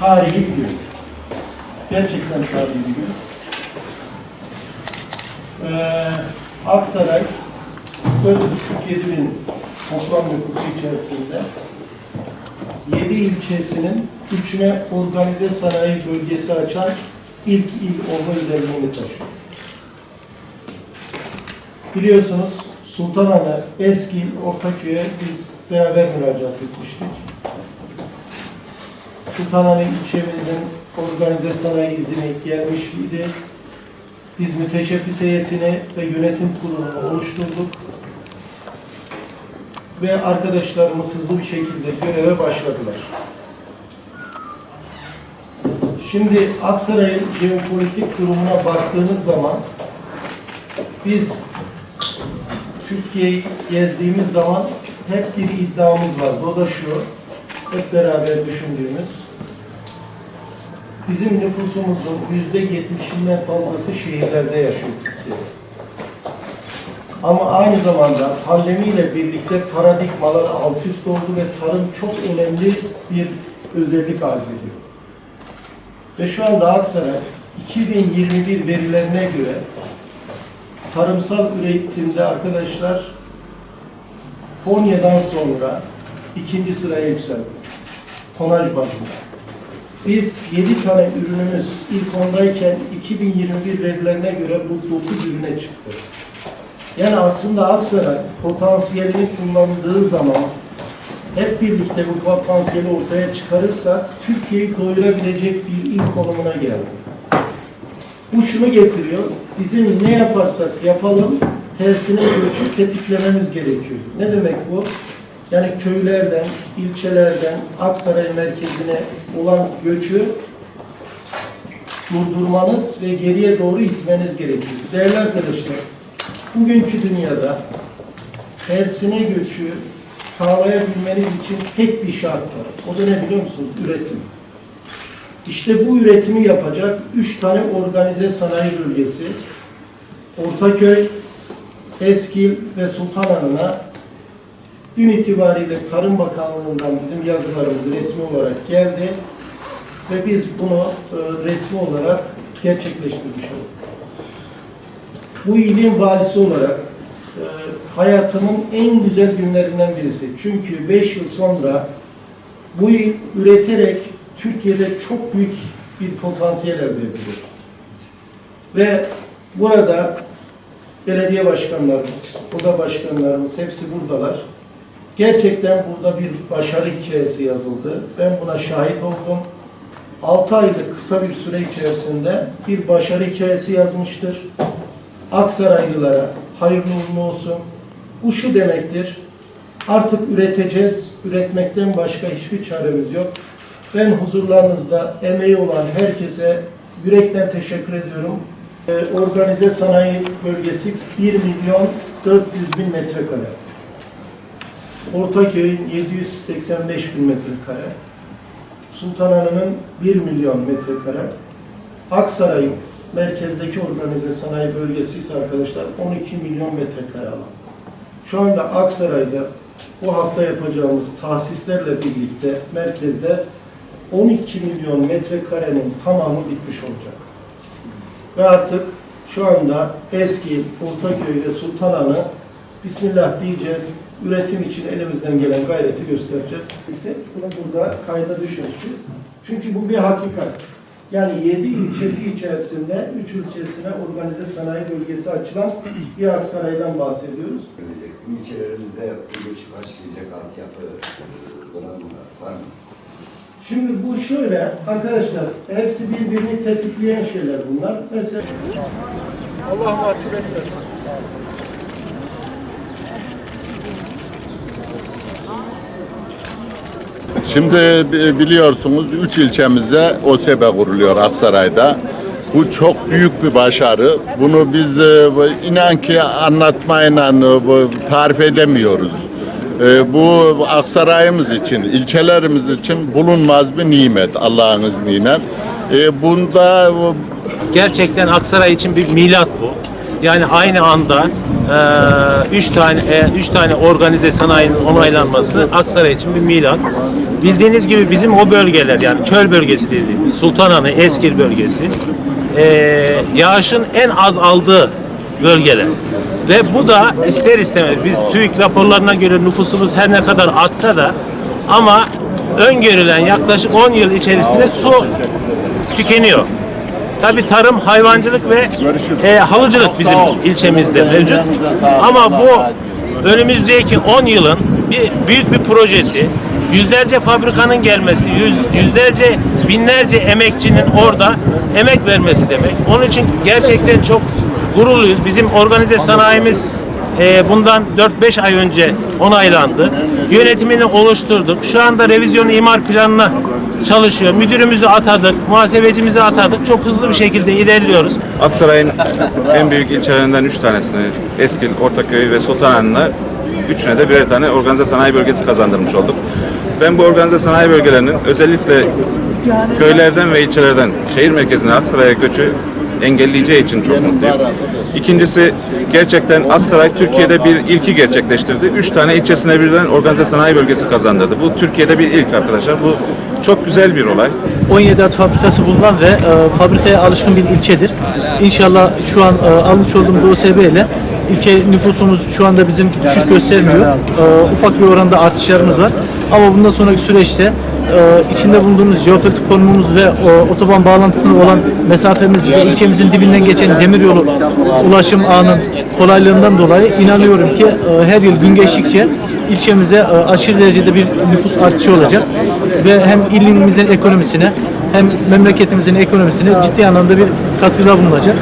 tarihi bir gün. Gerçekten tarihi bir gün. Ee, Aksaray 447 bin toplam nüfusu içerisinde 7 ilçesinin üçüne organize sanayi bölgesi açan ilk il olma özelliğini taşıyor. Biliyorsunuz Sultanahmet, Eskil, Ortaköy'e biz beraber müracaat etmiştik. Sultanahmet ilçemizin organize sanayi izine gelmiş idi. Biz müteşebbis heyetini ve yönetim kurulunu oluşturduk. Ve arkadaşlarımız hızlı bir şekilde göreve başladılar. Şimdi Aksaray'ın jeopolitik durumuna baktığınız zaman biz Türkiye'yi gezdiğimiz zaman hep bir iddiamız var. O da şu, hep beraber düşündüğümüz. Bizim nüfusumuzun yüzde yetmişinden fazlası şehirlerde yaşıyor Türkiye'de. Ama aynı zamanda pandemiyle birlikte paradigmalar alt üst oldu ve tarım çok önemli bir özellik arz ediyor. Ve şu anda Aksaray 2021 verilerine göre tarımsal üretimde arkadaşlar Konya'dan sonra ikinci sıraya yükseldi. Tonaj bazında. Biz 7 tane ürünümüz ilk ondayken 2021 verilerine göre bu 9 ürüne çıktı. Yani aslında Aksaray potansiyelini kullandığı zaman hep birlikte bu potansiyeli ortaya çıkarırsak Türkiye'yi doyurabilecek bir il konumuna geldi. Bu şunu getiriyor, bizim ne yaparsak yapalım tersine göçü tetiklememiz gerekiyor. Ne demek bu? Yani köylerden, ilçelerden Aksaray merkezine olan göçü durdurmanız ve geriye doğru itmeniz gerekiyor. Değerli arkadaşlar, bugünkü dünyada tersine göçü sağlayabilmeniz için tek bir şart var. O da ne biliyor musunuz? Üretim. İşte bu üretimi yapacak üç tane organize sanayi bölgesi Ortaköy, Eskil ve Sultanhanı'na dün itibariyle Tarım Bakanlığı'ndan bizim yazılarımız resmi olarak geldi ve biz bunu e, resmi olarak gerçekleştirmiş olduk. Bu ilin valisi olarak e, hayatımın en güzel günlerinden birisi. Çünkü 5 yıl sonra bu il üreterek Türkiye'de çok büyük bir potansiyel elde ediyor. Ve burada belediye başkanlarımız, oda başkanlarımız hepsi buradalar. Gerçekten burada bir başarı hikayesi yazıldı. Ben buna şahit oldum. 6 aylık kısa bir süre içerisinde bir başarı hikayesi yazmıştır. Aksaraylılara hayırlı uğurlu olsun. Bu şu demektir. Artık üreteceğiz. Üretmekten başka hiçbir çaremiz yok. Ben huzurlarınızda emeği olan herkese yürekten teşekkür ediyorum. Ee, organize sanayi bölgesi 1 milyon 400 bin metrekare. Ortaköy'ün 785 bin metrekare. Sultanhanı'nın 1 milyon metrekare. Aksaray'ın merkezdeki organize sanayi bölgesi ise arkadaşlar 12 milyon metrekare alan. Şu anda Aksaray'da bu hafta yapacağımız tahsislerle birlikte merkezde 12 milyon metrekarenin tamamı bitmiş olacak. Ve artık şu anda eski Ortaköy ve Sultanhanı Bismillah diyeceğiz. Üretim için elimizden gelen gayreti göstereceğiz. Ise bunu burada kayda düşüreceğiz. Çünkü bu bir hakikat. Yani 7 ilçesi içerisinde 3 ilçesine organize sanayi bölgesi açılan bir Aksaray'dan bahsediyoruz. İlçelerimizde göç başlayacak altyapı e, donanımlar var mı? Şimdi bu şöyle arkadaşlar hepsi birbirini tetikleyen şeyler bunlar. Mesela Allah mahcup etmesin. Şimdi bi- biliyorsunuz üç ilçemize OSEB'e kuruluyor Aksaray'da. Bu çok büyük bir başarı. Bunu biz e, inan ki anlatmayla e, tarif edemiyoruz. E, Bu Aksaray'ımız için, ilçelerimiz için bulunmaz bir nimet Allah'ın izniyle. Bunda bu- Gerçekten Aksaray için bir milat bu. Yani aynı anda e, üç tane e, üç tane organize sanayinin onaylanması Aksaray için bir milat. bildiğiniz gibi bizim o bölgeler yani çöl bölgesi dediğimiz Sultanahmet, Eskil bölgesi eee, yağışın en az aldığı bölgeler. Ve bu da ister istemez biz TÜİK raporlarına göre nüfusumuz her ne kadar artsa da ama öngörülen yaklaşık 10 yıl içerisinde su tükeniyor. Tabi tarım, hayvancılık ve e, halıcılık bizim ilçemizde mevcut. Ama bu önümüzdeki 10 yılın bir büyük bir projesi. Yüzlerce fabrikanın gelmesi, yüz, yüzlerce, binlerce emekçinin orada emek vermesi demek. Onun için gerçekten çok gururluyuz. Bizim organize sanayimiz e, bundan 4-5 ay önce onaylandı. Yönetimini oluşturduk. Şu anda revizyon imar planına çalışıyor. Müdürümüzü atadık, muhasebecimizi atadık. Çok hızlı bir şekilde ilerliyoruz. Aksaray'ın en büyük ilçelerinden üç tanesini Eskil, Ortaköy ve Sultanahmet'e üçüne de birer tane organize sanayi bölgesi kazandırmış olduk. Ben bu organize sanayi bölgelerinin özellikle köylerden ve ilçelerden şehir merkezine Aksaray'a göçü engelleyeceği için çok mutluyum. İkincisi gerçekten Aksaray Türkiye'de bir ilki gerçekleştirdi. Üç tane ilçesine birden organize sanayi bölgesi kazandırdı. Bu Türkiye'de bir ilk arkadaşlar. Bu çok güzel bir olay. 17 at fabrikası bulunan ve e, fabrikaya alışkın bir ilçedir. İnşallah şu an e, almış olduğumuz OSB ile ilçe nüfusumuz şu anda bizim düşüş göstermiyor. E, ufak bir oranda artışlarımız var. Ama bundan sonraki süreçte e, içinde bulunduğumuz jeopolitik konumumuz ve o, otoban bağlantısına olan mesafemiz ve ilçemizin dibinden geçen demiryolu ulaşım ağının kolaylığından dolayı inanıyorum ki e, her yıl gün geçtikçe ilçemize e, aşırı derecede bir nüfus artışı olacak ve hem ilimizin ekonomisine hem memleketimizin ekonomisine ciddi anlamda bir katkıda bulunacak.